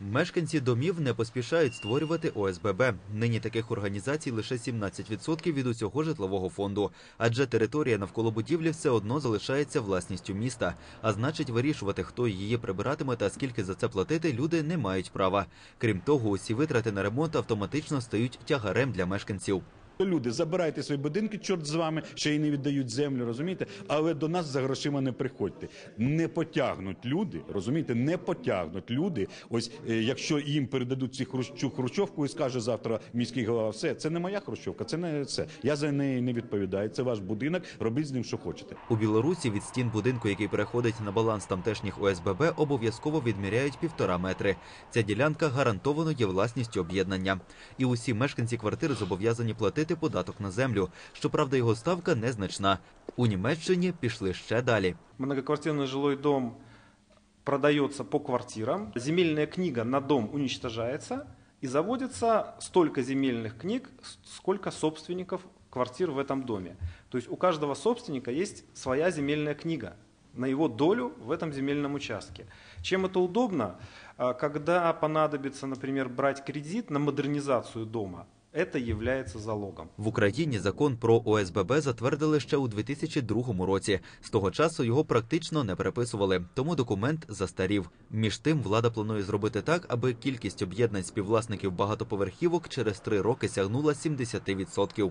Мешканці домів не поспішають створювати ОСББ. Нині таких організацій лише 17% від усього житлового фонду, адже територія навколо будівлі все одно залишається власністю міста. А значить, вирішувати, хто її прибиратиме та скільки за це платити, люди не мають права. Крім того, усі витрати на ремонт автоматично стають тягарем для мешканців. Люди, забирайте свої будинки, чорт з вами, ще й не віддають землю, розумієте? Але до нас за грошима не приходьте. Не потягнуть люди, розумієте, не потягнуть люди. Ось е, якщо їм передадуть ці хрущ- цю хрущовку і скаже завтра міський голова, все, це не моя хрущовка, це не це. Я за неї не відповідаю. Це ваш будинок, робіть з ним, що хочете. У Білорусі від стін будинку, який переходить на баланс тамтешніх ОСББ, обов'язково відміряють півтора метри. Ця ділянка гарантовано є власністю об'єднання. І усі мешканці квартири зобов'язані платити податок на землю. Щоправда, його ставка незначна. У Німеччині пішли ще далі. Многоквартирный жилой дом продается по квартирам, земельная книга на дом уничтожается и заводится столько земельных книг, с- сколько собственников квартир в этом доме. То есть у каждого собственника есть своя земельная книга на его долю в этом земельном участке. Чем это удобно? А, Когда понадобится, например, брать кредит на модернизацию дома, это является залогом. В Україні закон про ОСББ затвердили ще у 2002 році. З того часу його практично не переписували, тому документ застарів. Між тим, влада планує зробити так, аби кількість об'єднань співвласників багатоповерхівок через три роки сягнула 70%.